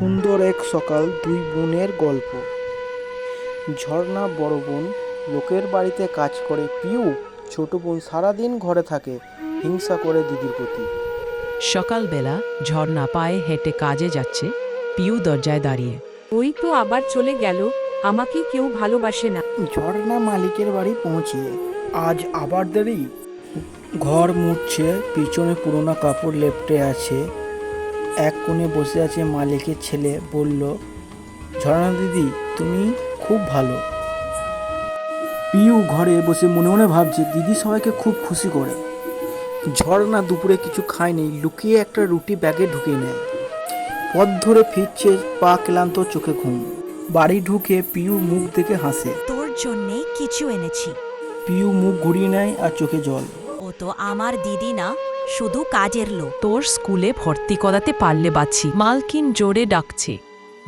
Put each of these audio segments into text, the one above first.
সুন্দর এক সকাল দুই বোনের গল্প। ঝর্ণা বড় বোন লোকের বাড়িতে কাজ করে পিউ ছোট বোন সারাদিন ঘরে থাকে হিংসা করে দিদির প্রতি। সকালবেলা ঝর্ণা পায়ে হেঁটে কাজে যাচ্ছে পিউ দরজায় দাঁড়িয়ে। ওই তো আবার চলে গেল আমাকে কেউ ভালোবাসে না। ঝর্ণা মালিকের বাড়ি পৌঁছে আজ আবার দেরি। ঘর মুছছে পিছনে পুরোনো কাপড় লেপটে আছে এক কোণে বসে আছে মালিকের ছেলে বলল ঝর্ণা দিদি তুমি খুব ভালো। পিউ ঘরে বসে মনে মনে ভাবছে দিদি সবাইকে খুব খুশি করে। ঝর্ণা দুপুরে কিছু খায়নি লুকিয়ে একটা রুটি ব্যাগে ঢুকিয়ে নেয়। পথ ধরে ফিরছে পা ক্লান্ত চোখে ঘুম। বাড়ি ঢুকে পিউ মুখ দেখে হাসে। তোর জন্যে কিছু এনেছি। পিউ মুখ ঘুরিয়ে নেয় আর চোখে জল। তো আমার দিদি না শুধু কাজের লোক। তোর স্কুলে ভর্তি করাতে পারলে বাচ্ছি মালকিন জোরে ডাকছে।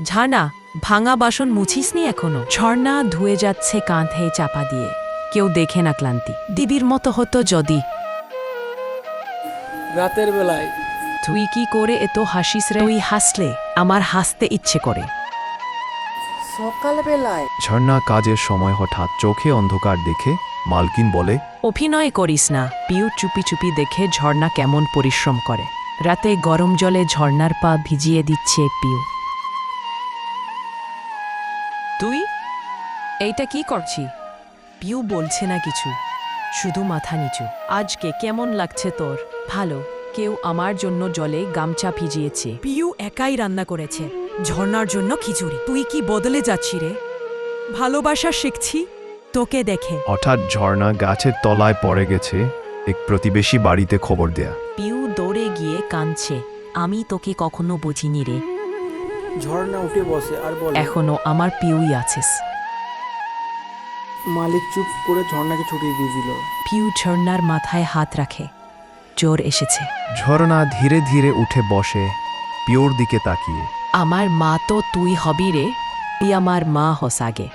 ঝানা ভাঙা বাসন মুছিসনি এখনও? ঝর্ণা ধুয়ে যাচ্ছে কাঁধে চাপা দিয়ে। কেউ দেখে না ক্লান্তি। দিদির মতো হতো যদি। রাতের বেলায়। তুই কি করে এত হাসিস রে? তুই হাসলে আমার হাসতে ইচ্ছে করে। সকালবেলায়। ঝর্ণা কাজের সময় হঠাৎ চোখে অন্ধকার দেখে মালকিন বলে অভিনয় করিস না পিউ চুপি চুপি দেখে ঝর্ণা কেমন পরিশ্রম করে। রাতে গরম জলে ঝর্ণার পা ভিজিয়ে দিচ্ছে পিউ। তুই? এইটা কি করছি পিউ বলছে না কিছু শুধু মাথা নিচু। আজকে কেমন লাগছে তোর? ভালো কেউ আমার জন্য জলে গামছা ভিজিয়েছে। পিউ একাই রান্না করেছে। ঝর্ণার জন্য খিচুড়ি। তুই কি বদলে যাচ্ছি রে? ভালোবাসা শিখছি তোকে দেখে। হঠাৎ ঝর্ণা গাছের তলায় পড়ে গেছে এক প্রতিবেশী বাড়িতে খবর দেয়া। পিউ দৌড়ে গিয়ে কাঁদছে আমি তোকে কখনো বুঝিনি রে। ঝর্ণা উঠে বসে আর বলে। এখনও আমার পিউই আছিস। মালিক চুপ করে ঝর্ণাকে ছুটিয়ে দিয়ে দিল। পিউ ঝর্ণার মাথায় হাত রাখে জোর এসেছে। ঝর্ণা ধীরে ধীরে উঠে বসে পিওর দিকে তাকিয়ে। আমার মা তো তুই হবি রে, তুই আমার মা হস আগে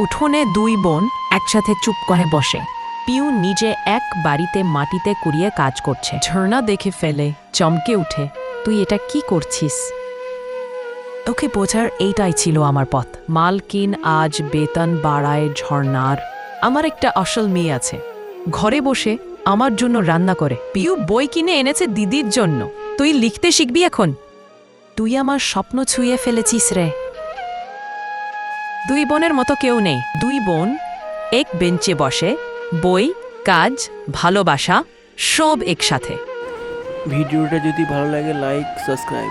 উঠোনে দুই বোন একসাথে চুপ করে বসে। পিউ নিজে এক বাড়িতে মাটিতে কুড়িয়ে কাজ করছে। ঝর্ণা দেখে ফেলে, চমকে উঠে, তুই এটা কি করছিস? তোকে বোঝার এইটাই ছিল আমার পথ। মালকিন, আজ বেতন বাড়ায় ঝর্ণার। আমার একটা আসল মেয়ে আছে। ঘরে বসে আমার জন্য রান্না করে। পিউ বই কিনে এনেছে দিদির জন্য। তুই লিখতে শিখবি এখন? তুই আমার স্বপ্ন ছুঁয়ে ফেলেছিস রে। দুই বোনের মতো কেউ নেই। দুই বোন, এক বেঞ্চে বসে, বই, কাজ, ভালোবাসা, সব একসাথে। ভিডিওটা যদি ভালো লাগে লাইক সাবস্ক্রাইব